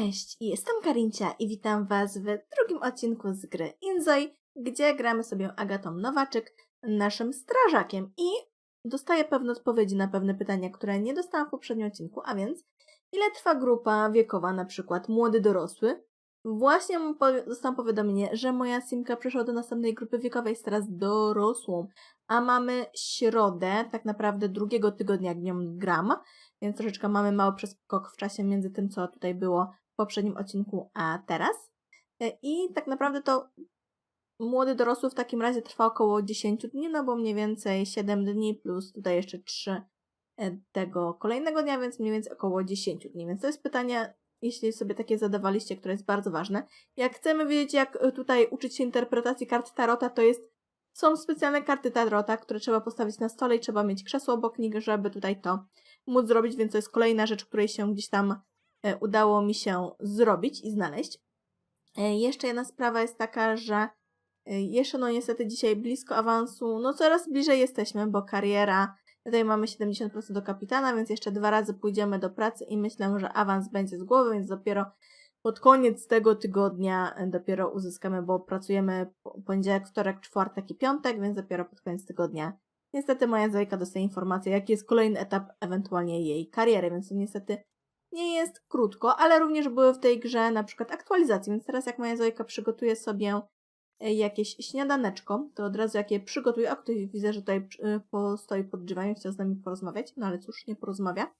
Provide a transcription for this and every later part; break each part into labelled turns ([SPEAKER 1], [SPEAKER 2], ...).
[SPEAKER 1] Cześć, jestem Karincia i witam Was w drugim odcinku z gry Inzoi, gdzie gramy sobie Agatą Nowaczyk, naszym strażakiem i dostaję pewne odpowiedzi na pewne pytania, które nie dostałam w poprzednim odcinku, a więc ile trwa grupa wiekowa, na przykład młody dorosły. Właśnie dostałam powiadomienie, że moja simka przeszła do następnej grupy wiekowej, jest teraz dorosłą, a mamy środę, tak naprawdę drugiego tygodnia, jak nią gram, więc troszeczkę mamy mały przeskok w czasie między tym, co tutaj było poprzednim odcinku, a teraz. E, I tak naprawdę to młody dorosły w takim razie trwa około 10 dni, no bo mniej więcej 7 dni plus tutaj jeszcze 3 e, tego kolejnego dnia, więc mniej więcej około 10 dni. Więc to jest pytanie, jeśli sobie takie zadawaliście, które jest bardzo ważne. Jak chcemy wiedzieć, jak e, tutaj uczyć się interpretacji kart Tarota, to jest są specjalne karty Tarota, które trzeba postawić na stole i trzeba mieć krzesło obok nich, żeby tutaj to móc zrobić, więc to jest kolejna rzecz, której się gdzieś tam udało mi się zrobić i znaleźć. E, Jeszcze jedna sprawa jest taka, że e, jeszcze no niestety dzisiaj blisko awansu, no coraz bliżej jesteśmy, bo kariera, tutaj mamy 70% do kapitana, więc jeszcze dwa razy pójdziemy do pracy i myślę, że awans będzie z głowy, więc dopiero pod koniec tego tygodnia e, dopiero uzyskamy, bo pracujemy po- poniedziałek, wtorek, czwartek i piątek, więc dopiero pod koniec tygodnia Niestety moja Zojka dostaje informację, jaki jest kolejny etap ewentualnie jej kariery, więc to niestety nie jest krótko, ale również były w tej grze na przykład aktualizacje, więc teraz jak moja Zojka przygotuje sobie e, jakieś śniadaneczko, to od razu jak je przygotuje, a ktoś widzę, że tutaj e, postoi pod drzwiami, chciał z nami porozmawiać, no ale cóż, nie porozmawia,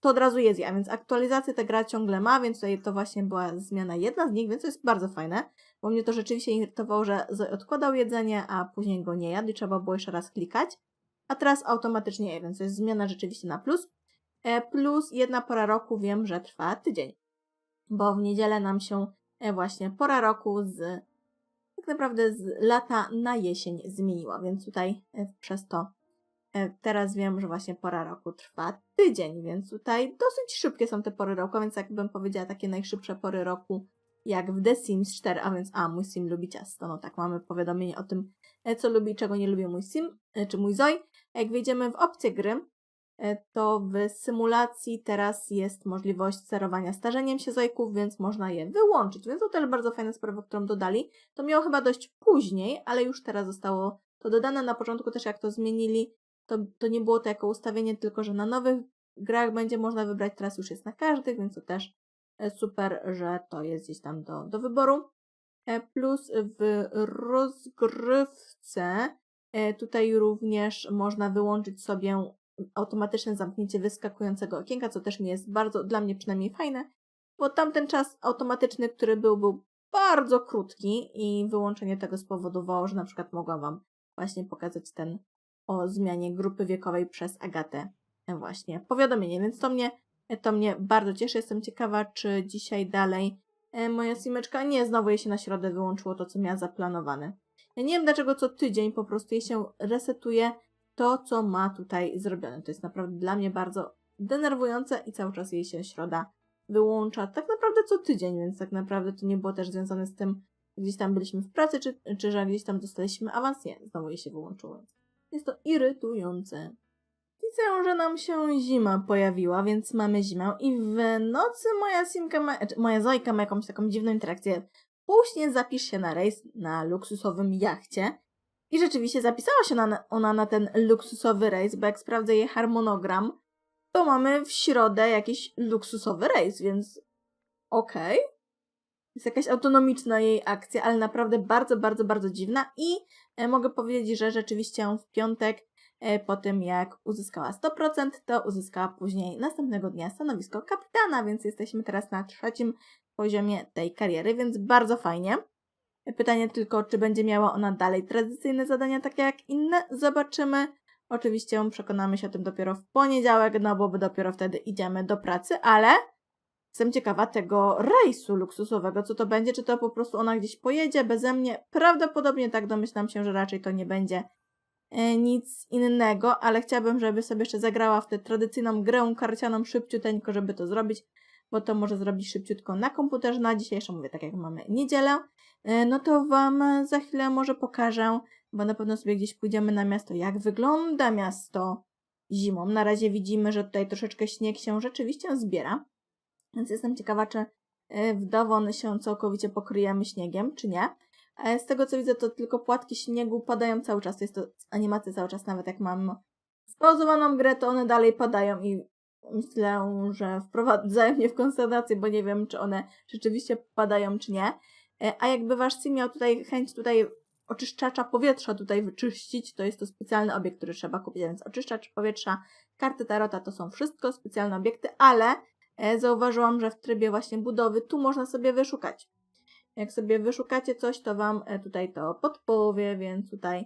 [SPEAKER 1] to od razu je zje, więc aktualizację ta gra ciągle ma, więc tutaj to właśnie była zmiana jedna z nich, więc to jest bardzo fajne, bo mnie to rzeczywiście irytowało, że Zoj odkładał jedzenie, a później go nie jadł i trzeba było jeszcze raz klikać a teraz automatycznie je, więc to jest zmiana rzeczywiście na plus. E, Plus jedna pora roku wiem, że trwa tydzień, bo w niedzielę nam się e, właśnie pora roku z tak naprawdę z lata na jesień zmieniła, więc tutaj e, przez to teraz wiem, że właśnie pora roku trwa tydzień, więc tutaj dosyć szybkie są te pory roku, więc jakbym powiedziała takie najszybsze pory roku jak w The Sims 4, a więc a, mój sim lubi ciasto, no tak, mamy powiadomienie o tym, co lubi, czego nie lubi mój sim, czy mój Zoj. Jak wejdziemy w opcję gry, to w symulacji teraz jest możliwość sterowania starzeniem się zojków, więc można je wyłączyć. Więc to też bardzo fajna sprawa, którą dodali. To miało chyba dość później, ale już teraz zostało to dodane. Na początku też jak to zmienili, to, to nie było to jako ustawienie, tylko że na nowych grach będzie można wybrać, teraz już jest na każdych, więc to też e, super, że to jest gdzieś tam do, do wyboru. E, Plus w rozgrywce E, Tutaj również można wyłączyć sobie automatyczne zamknięcie wyskakującego okienka, co też nie jest bardzo, dla mnie przynajmniej fajne, bo tamten czas automatyczny, który był, był bardzo krótki i wyłączenie tego spowodowało, że na przykład mogłam Wam właśnie pokazać ten o zmianie grupy wiekowej przez Agatę e, właśnie powiadomienie, więc to mnie, e, to mnie bardzo cieszy. Jestem ciekawa, czy dzisiaj dalej e, moja simeczka nie znowu jej się na środę wyłączyło to, co miała zaplanowane. Ja nie wiem dlaczego co tydzień po prostu jej się resetuje to, co ma tutaj zrobione. To jest naprawdę dla mnie bardzo denerwujące i cały czas jej się środa wyłącza. Tak naprawdę co tydzień, więc tak naprawdę to nie było też związane z tym, gdzieś tam byliśmy w pracy, czy, czy że gdzieś tam dostaliśmy awans. Nie, znowu jej się wyłączyło. Jest to irytujące. Widzę, że nam się zima pojawiła, więc mamy zimę i w nocy moja simka ma, znaczy moja Zojka ma jakąś taką dziwną interakcję. Później zapisz się na rejs na luksusowym jachcie. I rzeczywiście zapisała się na, ona na ten luksusowy rejs, bo jak sprawdzę jej harmonogram, to mamy w środę jakiś luksusowy rejs, więc okej. Jest jakaś autonomiczna jej akcja, ale naprawdę bardzo, bardzo, bardzo dziwna i e, mogę powiedzieć, że rzeczywiście w piątek, e, po tym jak uzyskała 100%, to uzyskała później następnego dnia stanowisko kapitana, więc jesteśmy teraz na trzecim poziomie tej kariery, więc bardzo fajnie. Pytanie tylko, czy będzie miała ona dalej tradycyjne zadania, takie jak inne, zobaczymy. Oczywiście przekonamy się o tym dopiero w poniedziałek, no bo dopiero wtedy idziemy do pracy, ale jestem ciekawa tego rejsu luksusowego, co to będzie, czy to po prostu ona gdzieś pojedzie beze mnie. Prawdopodobnie tak domyślam się, że raczej to nie będzie e, nic innego, ale chciałabym, żeby sobie jeszcze zagrała w tę tradycyjną grę karcianą szybciuteńko, żeby to zrobić, bo to może zrobić szybciutko na komputerze. Na dzisiaj jeszcze mówię, tak jak mamy niedzielę, e, no to Wam za chwilę może pokażę, bo na pewno sobie gdzieś pójdziemy na miasto, jak wygląda miasto zimą. Na razie widzimy, że tutaj troszeczkę śnieg się rzeczywiście zbiera, więc jestem ciekawa, czy e, w Dawon się całkowicie pokryjemy śniegiem, czy nie. E, Z tego co widzę, to tylko płatki śniegu padają cały czas. To jest to animacja cały czas, nawet jak mam spauzowaną grę, to one dalej padają i myślę, że wprowadzają mnie w konsternację, bo nie wiem, czy one rzeczywiście padają, czy nie. E, A jakby wasz sim miał tutaj chęć tutaj oczyszczacza powietrza tutaj wyczyścić, to jest to specjalny obiekt, który trzeba kupić, więc oczyszczacz powietrza, karty tarota to są wszystko specjalne obiekty, ale e, zauważyłam, że w trybie właśnie budowy tu można sobie wyszukać. Jak sobie wyszukacie coś, to wam e, tutaj to podpowie, więc tutaj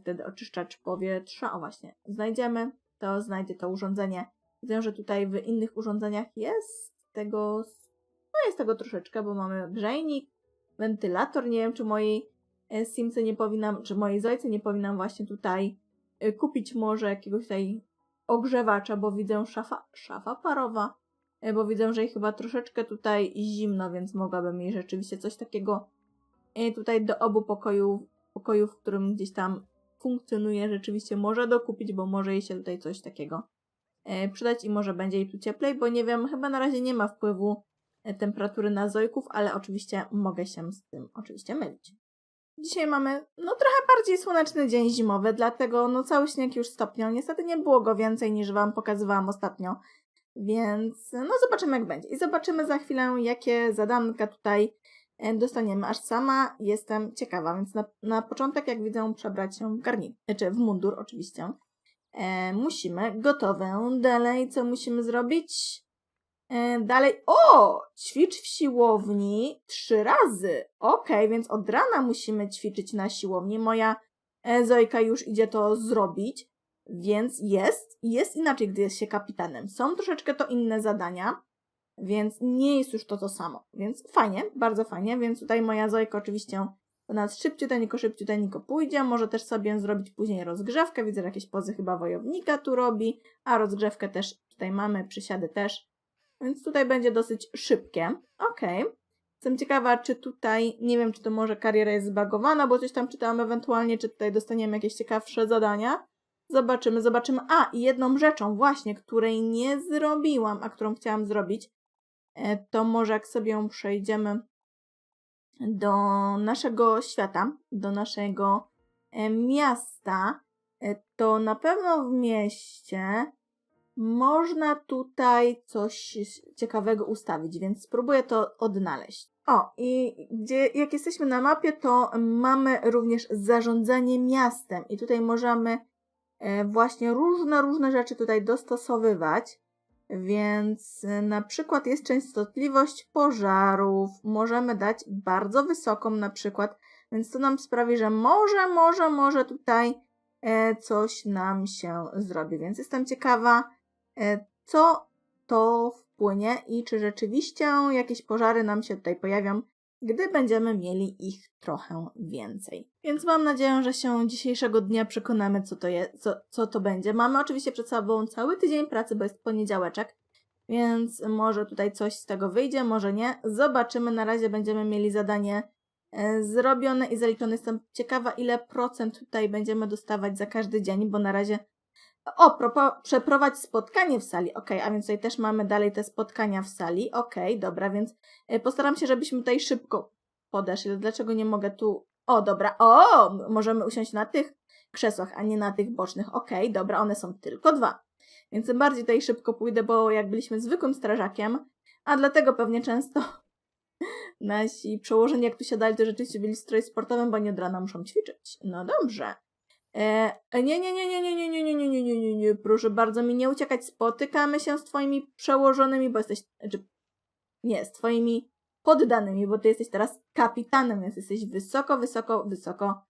[SPEAKER 1] wtedy oczyszczacz powietrza, o właśnie, znajdziemy, to znajdzie to urządzenie. Widzę, że tutaj w innych urządzeniach jest tego, no jest tego troszeczkę, bo mamy grzejnik, wentylator, nie wiem, czy mojej e, Simce nie powinnam, czy mojej Zojce nie powinnam właśnie tutaj e, kupić może jakiegoś tutaj ogrzewacza, bo widzę szafa, szafa parowa, e, bo widzę, że jej chyba troszeczkę tutaj zimno, więc mogłabym jej rzeczywiście coś takiego tutaj do obu pokojów, pokojów, w którym gdzieś tam funkcjonuje, rzeczywiście może dokupić, bo może jej się tutaj coś takiego przydać i może będzie jej tu cieplej, bo nie wiem, chyba na razie nie ma wpływu e, temperatury na zojków, ale oczywiście mogę się z tym oczywiście mylić. Dzisiaj mamy no trochę bardziej słoneczny dzień zimowy, dlatego no cały śnieg już stopniał. Niestety nie było go więcej niż wam pokazywałam ostatnio, więc no zobaczymy jak będzie. I zobaczymy za chwilę jakie zadanka tutaj e, dostaniemy. Aż sama jestem ciekawa, więc na, na początek jak widzę przebrać się w garnik, czy w mundur oczywiście. E, musimy, gotowe. Dalej co musimy zrobić? E, dalej, o! Ćwicz w siłowni trzy razy. Okej, więc od rana musimy ćwiczyć na siłowni. Moja e, Zojka już idzie to zrobić, więc jest. Jest inaczej, gdy jest się kapitanem. Są troszeczkę to inne zadania, więc nie jest już to to samo. Więc fajnie, bardzo fajnie. Więc tutaj moja Zojka oczywiście do nas szybciuteńko, szybciuteńko pójdzie. Może też sobie zrobić później rozgrzewkę. Widzę, że jakieś pozy chyba wojownika tu robi, a rozgrzewkę też tutaj mamy, przysiady też. Więc tutaj będzie dosyć szybkie. Okej. Jestem ciekawa, czy tutaj, nie wiem, czy to może kariera jest zbagowana, bo coś tam czytałam ewentualnie, czy tutaj dostaniemy jakieś ciekawsze zadania. Zobaczymy, zobaczymy. A, i jedną rzeczą właśnie, której nie zrobiłam, a którą chciałam zrobić, e, to może jak sobie ją przejdziemy do naszego świata, do naszego e, miasta, e, to na pewno w mieście można tutaj coś ciekawego ustawić, więc spróbuję to odnaleźć. O, i gdzie, jak jesteśmy na mapie, to mamy również zarządzanie miastem i tutaj możemy e, właśnie różne, różne rzeczy tutaj dostosowywać. Więc e, na przykład jest częstotliwość pożarów, możemy dać bardzo wysoką na przykład, więc to nam sprawi, że może, może, może tutaj e, coś nam się zrobi. Więc jestem ciekawa, e, co to wpłynie i czy rzeczywiście jakieś pożary nam się tutaj pojawią, gdy będziemy mieli ich trochę więcej. Więc mam nadzieję, że się dzisiejszego dnia przekonamy, co to, jest, co, co to będzie. Mamy oczywiście przed sobą cały tydzień pracy, bo jest poniedziałeczek, więc może tutaj coś z tego wyjdzie, może nie. Zobaczymy. Na razie będziemy mieli zadanie e, zrobione i zaliczone. Jestem ciekawa, ile procent tutaj będziemy dostawać za każdy dzień, bo na razie o, propo, przeprowadź spotkanie w sali. Ok, a więc tutaj też mamy dalej te spotkania w sali. Ok, dobra, więc e, postaram się, żebyśmy tutaj szybko podeszli. Dlaczego nie mogę tu. O, dobra. O, możemy usiąść na tych krzesłach, a nie na tych bocznych. Ok, dobra, one są tylko dwa. Więc tym bardziej tutaj szybko pójdę, bo jak byliśmy zwykłym strażakiem, a dlatego pewnie często nasi przełożeni, jak tu siadali, to rzeczywiście byli w stroju sportowym, bo nie od rana muszą ćwiczyć. No dobrze. E, nie, nie, nie, nie, nie, nie, nie, nie, nie, nie, nie, nie, nie, proszę bardzo mi nie uciekać. Spotykamy się z twoimi przełożonymi, bo jesteś, znaczy, nie, z twoimi poddanymi, bo ty jesteś teraz kapitanem, więc jesteś wysoko, wysoko, wysoko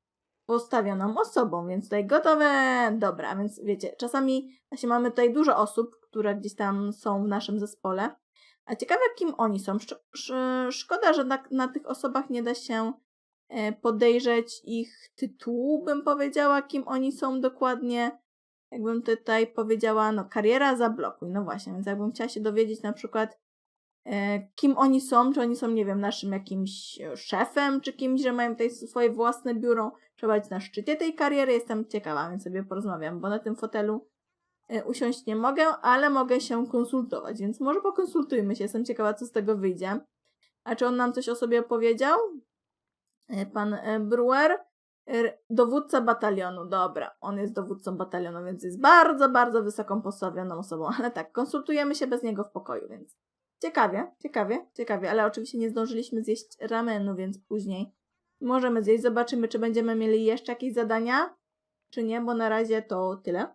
[SPEAKER 1] postawioną osobą, więc tutaj gotowe, dobra, więc wiecie, czasami właśnie mamy tutaj dużo osób, które gdzieś tam są w naszym zespole, a ciekawe kim oni są. Sz- sz- szkoda, że na, na tych osobach nie da się e, podejrzeć ich tytułu, bym powiedziała, kim oni są dokładnie. Jakbym tutaj powiedziała, no kariera zablokuj, no właśnie, więc jakbym chciała się dowiedzieć na przykład, e, kim oni są, czy oni są, nie wiem, naszym jakimś e, szefem, czy kimś, że mają tutaj swoje własne biuro, trzeba być na szczycie tej kariery, jestem ciekawa, więc sobie porozmawiam, bo na tym fotelu e, usiąść nie mogę, ale mogę się konsultować, więc może pokonsultujmy się, jestem ciekawa, co z tego wyjdzie. A czy on nam coś o sobie opowiedział? E, Pan e, Brewer, R- dowódca batalionu, dobra, on jest dowódcą batalionu, więc jest bardzo, bardzo wysoką postawioną osobą, ale tak, konsultujemy się bez niego w pokoju, więc ciekawie, ciekawie, ciekawie, ale oczywiście nie zdążyliśmy zjeść ramenu, więc później możemy zjeść, zobaczymy, czy będziemy mieli jeszcze jakieś zadania, czy nie, bo na razie to tyle,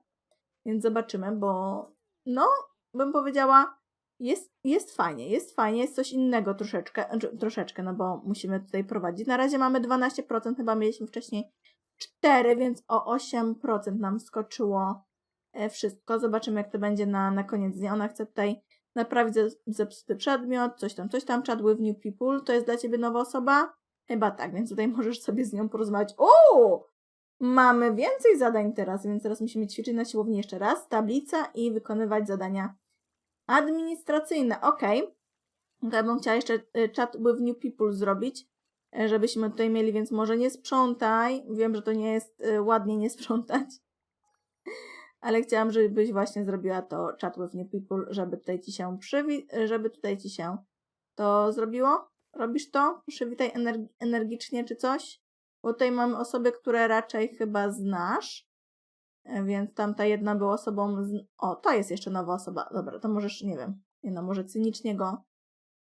[SPEAKER 1] więc zobaczymy, bo no, bym powiedziała, jest, jest fajnie, jest fajnie, jest coś innego troszeczkę, znaczy, troszeczkę, no bo musimy tutaj prowadzić. Na razie mamy 12%, chyba mieliśmy wcześniej 4, więc o 8% nam skoczyło e, wszystko. Zobaczymy, jak to będzie na, na koniec dnia. Ona chce tutaj naprawić ze- zepsuty przedmiot, coś tam, coś tam, chat with new people. To jest dla Ciebie nowa osoba? Chyba tak, więc tutaj możesz sobie z nią porozmawiać. O! Mamy więcej zadań teraz, więc teraz musimy ćwiczyć na siłowni jeszcze raz. Tablica i wykonywać zadania administracyjne. Ok. To ja bym chciała jeszcze y, chat with new people zrobić, e, żebyśmy tutaj mieli, więc może nie sprzątaj. Wiem, że to nie jest y, ładnie nie sprzątać. Ale chciałam, żebyś właśnie zrobiła to chat with new people, żeby tutaj ci się przywi- żeby tutaj ci się to zrobiło. Robisz to? Przywitaj energ- energicznie czy coś? Bo tutaj mamy osoby, które raczej chyba znasz. E, Więc tamta jedna była osobą. Z... O, to jest jeszcze nowa osoba. Dobra, to możesz, nie wiem. Nie no, może cynicznie go.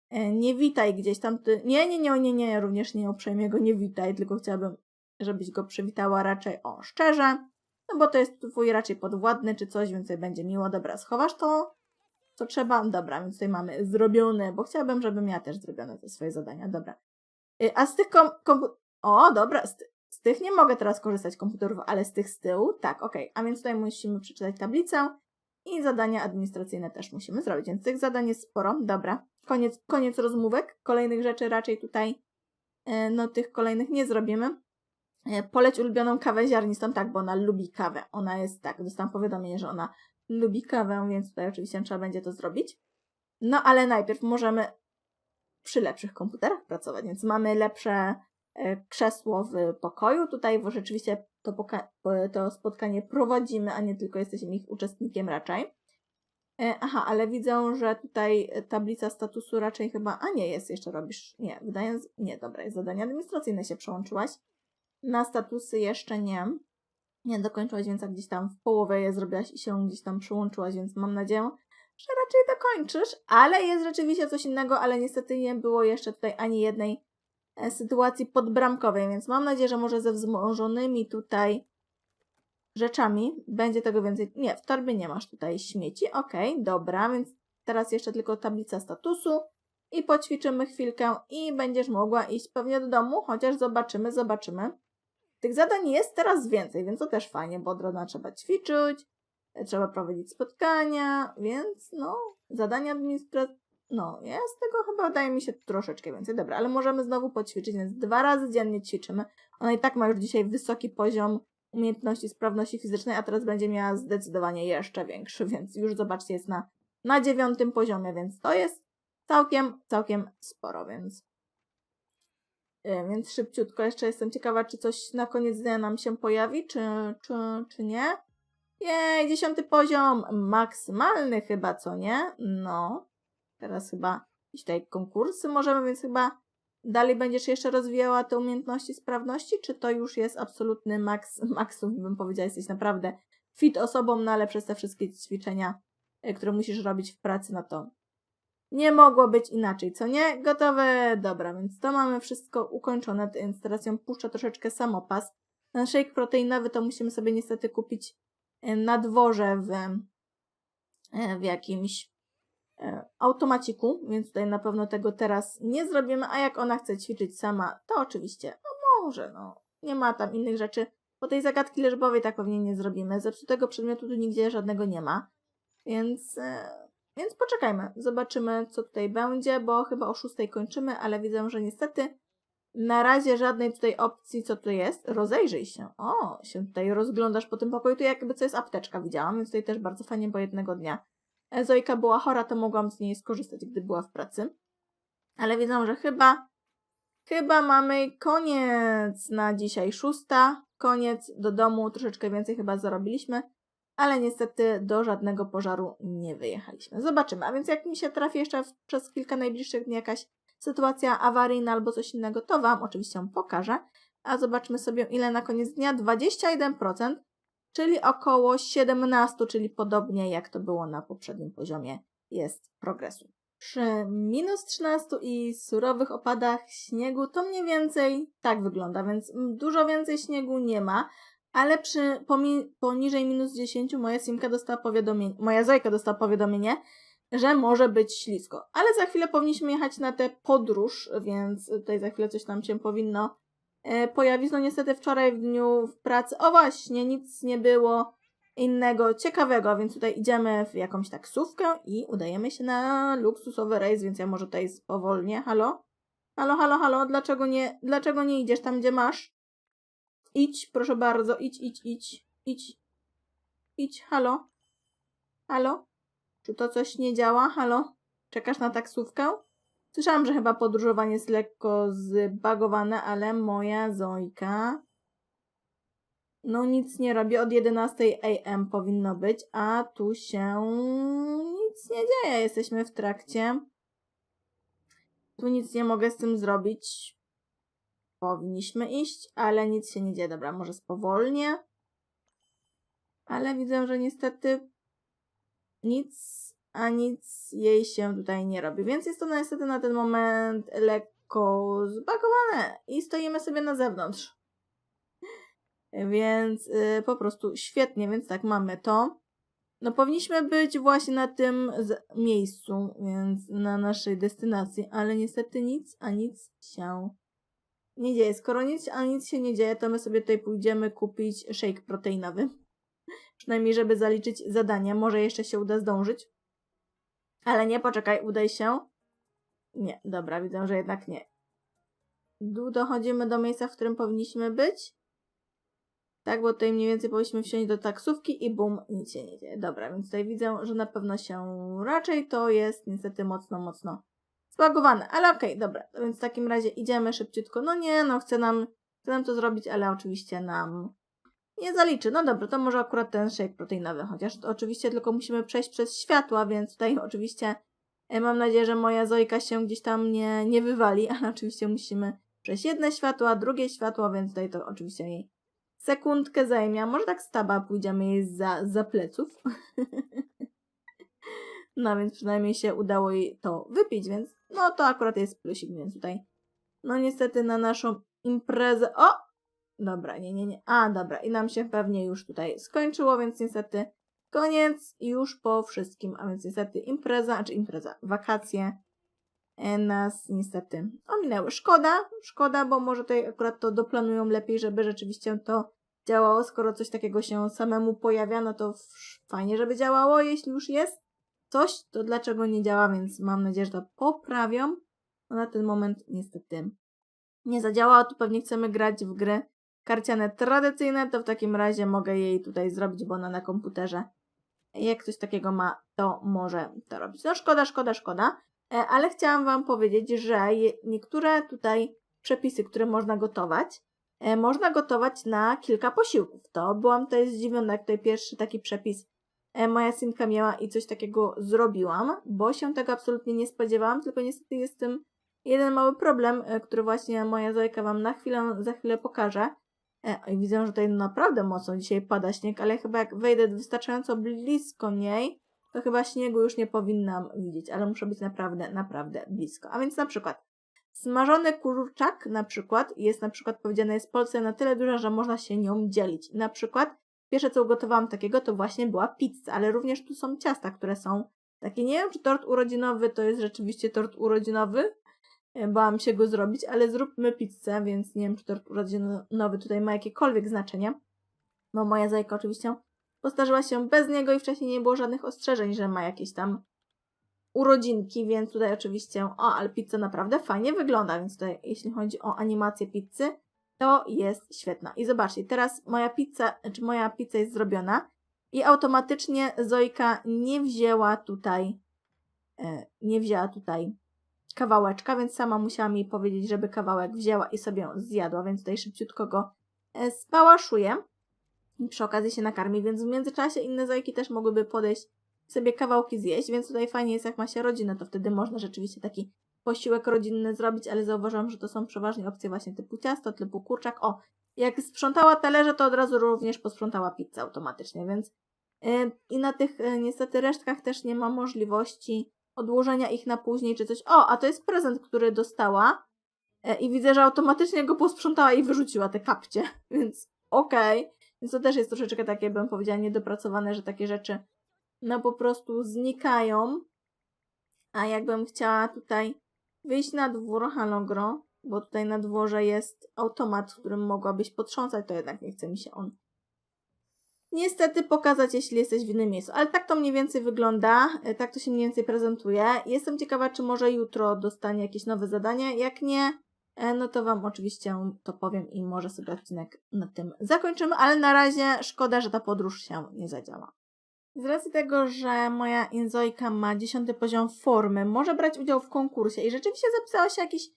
[SPEAKER 1] e, Nie witaj gdzieś tam. Ty... Nie, nie, nie, nie, nie, również nie uprzejmie go nie witaj, tylko chciałabym, żebyś go przywitała raczej o szczerze. No bo to jest twój raczej podwładny czy coś, więc będzie miło. Dobra, schowasz to, co trzeba. Dobra, więc tutaj mamy zrobione, bo chciałabym, żeby miała też zrobione te swoje zadania. Dobra. Y, A z tych kom... kompu- O, dobra, z, ty- tych nie mogę teraz korzystać komputerów, ale z tych z tyłu, tak, okej. A więc tutaj musimy przeczytać tablicę i zadania administracyjne też musimy zrobić, więc tych zadań jest sporo. Dobra, koniec, koniec rozmówek. Kolejnych rzeczy raczej tutaj, e, no tych kolejnych nie zrobimy. E, Poleć ulubioną kawę ziarnistą, tak, bo ona lubi kawę. Ona jest, tak, dostałam powiadomienie, że ona lubi kawę, więc tutaj oczywiście trzeba będzie to zrobić. No ale najpierw możemy przy lepszych komputerach pracować, więc mamy lepsze krzesło w pokoju. Tutaj rzeczywiście to, po- to spotkanie prowadzimy, a nie tylko jesteśmy ich uczestnikiem raczej. E, Aha, ale widzę, że tutaj e, tablica statusu raczej chyba, a nie jest, jeszcze robisz, nie, wydaje, nie, dobra, jest zadanie administracyjne się przełączyłaś. Na statusy jeszcze nie, nie dokończyłaś, więc gdzieś tam w połowie je zrobiłaś i się gdzieś tam przyłączyłaś, więc mam nadzieję, że raczej dokończysz, ale jest rzeczywiście coś innego, ale niestety nie było jeszcze tutaj ani jednej e, sytuacji podbramkowej, więc mam nadzieję, że może ze wzmożonymi tutaj rzeczami będzie tego więcej. Nie, w torbie nie masz tutaj śmieci. Okej, dobra, więc teraz jeszcze tylko tablica statusu i poćwiczymy chwilkę i będziesz mogła iść pewnie do domu, chociaż zobaczymy, zobaczymy. Tych zadań jest teraz więcej, więc to też fajnie, bo od rana trzeba ćwiczyć, e, trzeba prowadzić spotkania, więc no, zadania administracyjne, no, jest tego chyba, wydaje mi się, troszeczkę więcej. Dobra, ale możemy znowu poćwiczyć, więc dwa razy dziennie ćwiczymy. Ona i tak ma już dzisiaj wysoki poziom umiejętności sprawności fizycznej, a teraz będzie miała zdecydowanie jeszcze większy, więc już zobaczcie, jest na, na dziewiątym poziomie, więc to jest całkiem, całkiem sporo, więc E, Więc szybciutko jeszcze jestem ciekawa, czy coś na koniec dnia nam się pojawi, czy, czy, czy nie. Jej, dziesiąty poziom, maksymalny chyba, co nie? No, teraz chyba jakieś tutaj konkursy możemy, więc chyba dalej będziesz jeszcze rozwijała te umiejętności, sprawności, czy to już jest absolutny maks, maksum, bym powiedziała, jesteś naprawdę fit osobą, no ale przez te wszystkie ćwiczenia, e, które musisz robić w pracy, no to nie mogło być inaczej, co nie? Gotowe? Dobra, więc to mamy wszystko ukończone. Więc teraz ją puszczę troszeczkę samopas. Ten shake proteinowy to musimy sobie niestety kupić e, na dworze w, e, w jakimś automaciku, więc tutaj na pewno tego teraz nie zrobimy, a jak ona chce ćwiczyć sama, to oczywiście, no może, no. Nie ma tam innych rzeczy. Po tej zagadki liczbowej tak pewnie nie zrobimy. Zepsutego przedmiotu tu nigdzie żadnego nie ma. Więc, e, więc poczekajmy. Zobaczymy, co tutaj będzie, bo chyba o 6 kończymy, ale widzę, że niestety na razie żadnej tutaj opcji, co tu jest. Rozejrzyj się. O, się tutaj rozglądasz po tym pokoju. Tu jakby co jest apteczka widziałam, więc tutaj też bardzo fajnie, bo jednego dnia e, Zojka była chora, to mogłam z niej skorzystać, gdy była w pracy. Ale widzę, że chyba Chyba mamy koniec na dzisiaj szósta. Koniec do domu, troszeczkę więcej chyba zarobiliśmy, ale niestety do żadnego pożaru nie wyjechaliśmy. Zobaczymy. A więc jak mi się trafi jeszcze w, przez kilka najbliższych dni jakaś sytuacja awaryjna albo coś innego, to Wam oczywiście ją pokażę. A zobaczmy sobie, ile na koniec dnia. 21%, czyli około 17, czyli podobnie jak to było na poprzednim poziomie, jest progresu. Przy minus 13 i surowych opadach śniegu to mniej więcej tak wygląda, więc dużo więcej śniegu nie ma, ale przy pomi- poniżej minus 10 moja Simka dostała powiadomienie, moja Zojka dostała powiadomienie, że może być ślisko. Ale za chwilę powinniśmy jechać na tę podróż, więc tutaj za chwilę coś tam się powinno pojawić. No niestety wczoraj w dniu w pracy, o właśnie, nic nie było innego ciekawego, więc tutaj idziemy w jakąś taksówkę i udajemy się na luksusowy rejs, więc ja może tutaj spowolnię. Halo? Halo, halo, halo, dlaczego nie, dlaczego nie idziesz tam, gdzie masz? Idź, proszę bardzo, idź, idź, idź, idź. Idź, halo? Halo? Czy to coś nie działa? Halo? Czekasz na taksówkę? Słyszałam, że chyba podróżowanie jest lekko zbagowane, ale moja Zojka no nic nie robi. Od 11 am powinno być, a tu się nic nie dzieje. Jesteśmy w trakcie. Tu nic nie mogę z tym zrobić. Powinniśmy iść, ale nic się nie dzieje. Dobra, może spowolnię. Ale widzę, że niestety nic, a nic jej się tutaj nie robi. Więc jest to niestety na ten moment lekko zbagowane i stoimy sobie na zewnątrz. Więc y, po prostu świetnie, więc tak, mamy to. No powinniśmy być właśnie na tym miejscu, więc na naszej destynacji, ale niestety nic, a nic się nie dzieje. Skoro nic, a nic się nie dzieje, to my sobie tutaj pójdziemy kupić shake proteinowy. Przynajmniej, żeby zaliczyć zadanie. Może jeszcze się uda zdążyć. Ale nie, poczekaj, udaj się. Nie, dobra, widzę, że jednak nie. Dochodzimy do miejsca, w którym powinniśmy być. Tak, bo tutaj mniej więcej powinniśmy wsiąść do taksówki i bum, nic się nie dzieje. Dobra, więc tutaj widzę, że na pewno się raczej to jest niestety mocno, mocno zbagowane. Ale okej, dobra, więc w takim razie idziemy szybciutko. No nie, no chce nam, chce nam to zrobić, ale oczywiście nam nie zaliczy. No dobra, to może akurat ten shake proteinowy, chociaż oczywiście tylko musimy przejść przez światła, więc tutaj oczywiście e, mam nadzieję, że moja Zojka się gdzieś tam nie, nie wywali, ale oczywiście musimy przejść jedne światła, drugie światło, więc tutaj to oczywiście jej sekundkę zajmie. Może tak z taba pójdziemy jej za, za pleców. no więc przynajmniej się udało jej to wypić, więc no to akurat jest plusik, więc tutaj no niestety na naszą imprezę... O! Dobra, nie, nie, nie. A, dobra. I nam się pewnie już tutaj skończyło, więc niestety koniec już po wszystkim. A więc niestety impreza, znaczy impreza, wakacje e, nas niestety ominęły. Szkoda, szkoda, bo może tutaj akurat to doplanują lepiej, żeby rzeczywiście to działało. Skoro coś takiego się samemu pojawia, no to fajnie, żeby działało. Jeśli już jest coś, to dlaczego nie działa, więc mam nadzieję, że to poprawią. No na ten moment niestety nie zadziałało. Tu pewnie chcemy grać w gry karciane tradycyjne, to w takim razie mogę jej tutaj zrobić, bo ona na komputerze jak coś takiego ma, to może to robić. No szkoda, szkoda, szkoda, E, ale chciałam Wam powiedzieć, że niektóre tutaj przepisy, które można gotować, e, można gotować na kilka posiłków. To byłam tutaj zdziwiona, jak tutaj pierwszy taki przepis e, moja synka miała i coś takiego zrobiłam, bo się tego absolutnie nie spodziewałam, tylko niestety jest z tym jeden mały problem, który właśnie moja Zojka Wam na chwilę, za chwilę pokaże. E, i widzę, że tutaj naprawdę mocno dzisiaj pada śnieg, ale chyba jak wejdę wystarczająco blisko niej, to chyba śniegu już nie powinnam widzieć, ale muszę być naprawdę, naprawdę blisko. A więc na przykład smażony kurczak na przykład jest na przykład powiedziane jest Polsce na tyle duża, że można się nią dzielić. Na przykład pierwsze co ugotowałam takiego to właśnie była pizza, ale również tu są ciasta, które są takie, nie wiem czy tort urodzinowy to jest rzeczywiście tort urodzinowy, bałam się go zrobić, ale zróbmy pizzę, więc nie wiem, czy tort urodzinowy tutaj ma jakiekolwiek znaczenie. Bo moja zajka oczywiście postarzyła się bez niego i wcześniej nie było żadnych ostrzeżeń, że ma jakieś tam urodzinki, więc tutaj oczywiście, o, ale pizza naprawdę fajnie wygląda, więc tutaj jeśli chodzi o animację pizzy, to jest świetna. I zobaczcie, teraz moja pizza, czy moja pizza jest zrobiona i automatycznie Zojka nie wzięła tutaj, e, nie wzięła tutaj kawałeczka, więc sama musiałam jej powiedzieć, żeby kawałek wzięła i sobie zjadła, więc tutaj szybciutko go e, spałaszuję i przy okazji się nakarmi, więc w międzyczasie inne zajki też mogłyby podejść sobie kawałki zjeść, więc tutaj fajnie jest jak ma się rodzinę, to wtedy można rzeczywiście taki posiłek rodzinny zrobić, ale zauważyłam, że to są przeważnie opcje właśnie typu ciasto, typu kurczak. O, jak sprzątała talerze, to od razu również posprzątała pizzę automatycznie, więc yy, i na tych yy, niestety resztkach też nie ma możliwości odłożenia ich na później czy coś. O, a to jest prezent, który dostała yy, i widzę, że automatycznie go posprzątała i wyrzuciła te kapcie, więc okej. Więc to też jest troszeczkę takie, bym powiedziała, niedopracowane, że takie rzeczy no po prostu znikają. A jakbym chciała tutaj wyjść na dwór, halogro, bo tutaj na dworze jest automat, którym mogłabyś potrząsać, to jednak nie chce mi się on niestety pokazać, jeśli jesteś w innym miejscu. Ale tak to mniej więcej wygląda, e, tak to się mniej więcej prezentuje. Jestem ciekawa, czy może jutro dostanie jakieś nowe zadanie. Jak nie, e, no to Wam oczywiście to powiem i może sobie odcinek na tym zakończymy, ale na razie szkoda, że ta podróż się nie zadziała. Z racji tego, że moja Inzojka ma 10 poziom formy, może brać udział w konkursie i rzeczywiście zapisała się jakiś,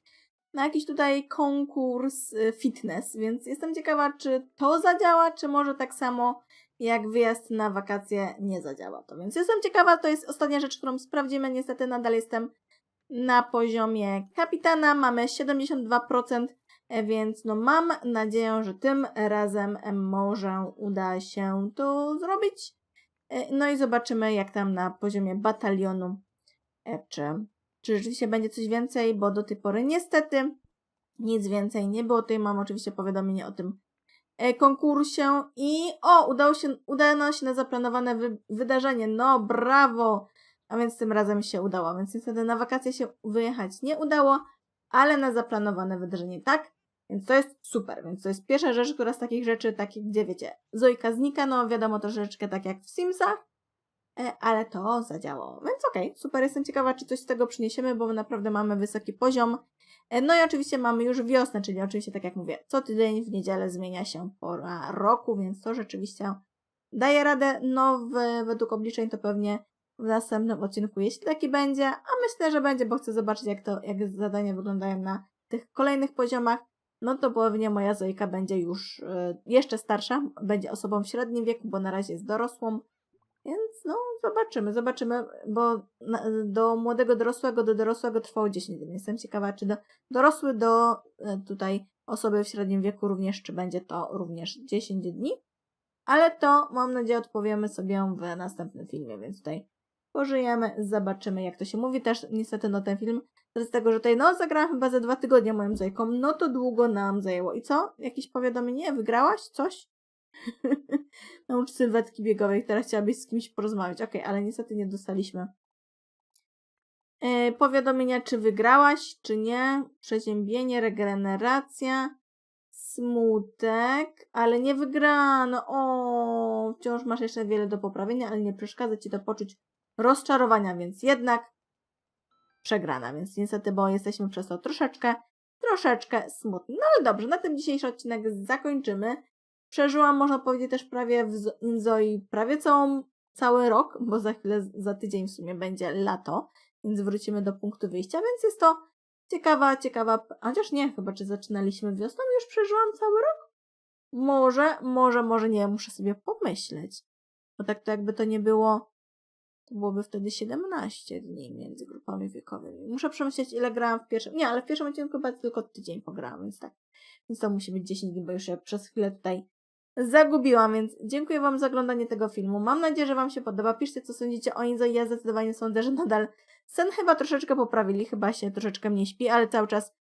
[SPEAKER 1] na jakiś tutaj konkurs y, fitness, więc jestem ciekawa, czy to zadziała, czy może tak samo jak wyjazd na wakacje nie zadziała to. Więc jestem ciekawa, to jest ostatnia rzecz, którą sprawdzimy. Niestety nadal jestem na poziomie kapitana, mamy 72%, e, więc no mam nadzieję, że tym razem może uda się to zrobić. E, No i zobaczymy, jak tam na poziomie batalionu, e, czy, czy rzeczywiście będzie coś więcej, bo do tej pory niestety nic więcej nie było. Tutaj mam oczywiście powiadomienie o tym e, konkursie i o, udało się, udano się na zaplanowane wy, wydarzenie. No, brawo! A więc tym razem się udało. Więc niestety na wakacje się wyjechać nie udało, ale na zaplanowane wydarzenie tak. Więc to jest super. Więc to jest pierwsza rzecz, która z takich rzeczy, takich, gdzie wiecie, Zojka znika, no wiadomo troszeczkę tak jak w Simsach, e, ale to zadziałało. Więc okej, super. Jestem ciekawa, czy coś z tego przyniesiemy, bo naprawdę mamy wysoki poziom. E, No i oczywiście mamy już wiosnę, czyli oczywiście, tak jak mówię, co tydzień w niedzielę zmienia się pora roku, więc to rzeczywiście daje radę. No, w, według obliczeń to pewnie w następnym odcinku, jeśli taki będzie, a myślę, że będzie, bo chcę zobaczyć, jak to, jak zadania wyglądają na tych kolejnych poziomach no to pewnie moja Zojka będzie już y, jeszcze starsza, będzie osobą w średnim wieku, bo na razie jest dorosłą. Więc no, zobaczymy, zobaczymy, bo do młodego dorosłego, do dorosłego trwało 10 dni. Jestem ciekawa, czy do dorosły do y, tutaj osoby w średnim wieku również, czy będzie to również 10 dni. Ale to, mam nadzieję, odpowiemy sobie w następnym filmie, więc tutaj pożyjemy, zobaczymy, jak to się mówi. Też niestety, no ten film z tego, że tutaj, no, zagrałam chyba za dwa tygodnie moją Zojką, no to długo nam zajęło. I co? Jakieś powiadomienie? Wygrałaś? Coś? Naucz sylwetki biegowej, teraz chciałabyś z kimś porozmawiać. Okej, okay, ale niestety nie dostaliśmy yy, powiadomienia, czy wygrałaś, czy nie. Przeziębienie, regeneracja, smutek, ale nie wygrano. O, wciąż masz jeszcze wiele do poprawienia, ale nie przeszkadza ci to poczuć rozczarowania, więc jednak przegrana, więc niestety, bo jesteśmy przez to troszeczkę, troszeczkę smutni. No ale dobrze, na tym dzisiejszy odcinek zakończymy. Przeżyłam, można powiedzieć, też prawie w Zoi prawie całą, cały rok, bo za chwilę, za tydzień w sumie będzie lato, więc wrócimy do punktu wyjścia, więc jest to ciekawa, ciekawa, chociaż nie, chyba czy zaczynaliśmy wiosną, już przeżyłam cały rok? Może, może, może nie, muszę sobie pomyśleć. Bo tak to jakby to nie było to byłoby wtedy 17 dni między grupami wiekowymi. Muszę przemyśleć, ile grałam w pierwszym. Nie, ale w pierwszym odcinku chyba tylko tydzień pograłam, więc tak. Więc to musi być 10 dni, bo już się przez chwilę tutaj zagubiłam, więc dziękuję Wam za oglądanie tego filmu. Mam nadzieję, że Wam się podoba. Piszcie, co sądzicie o Inzo ja zdecydowanie sądzę, że nadal sen chyba troszeczkę poprawili, chyba się troszeczkę mniej śpi, ale cały czas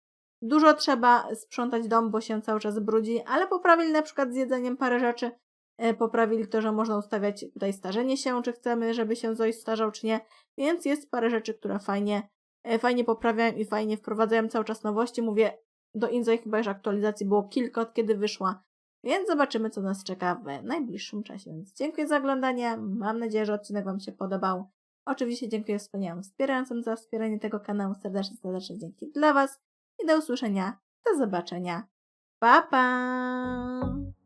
[SPEAKER 1] dużo trzeba sprzątać dom, bo się cały czas brudzi, ale poprawili na przykład z jedzeniem parę rzeczy, E, poprawili to, że można ustawiać tutaj starzenie się, czy chcemy, żeby się coś starzał, czy nie. Więc jest parę rzeczy, które fajnie, e, fajnie poprawiają i fajnie wprowadzają cały czas nowości. Mówię, do Inzoi chyba już aktualizacji było kilka od kiedy wyszła, więc zobaczymy, co nas czeka w najbliższym czasie. Więc dziękuję za oglądanie. Mam nadzieję, że odcinek Wam się podobał. Oczywiście dziękuję wspaniałym wspierającym za wspieranie tego kanału. Serdecznie, serdecznie dzięki dla Was i do usłyszenia. Do zobaczenia. Pa, pa!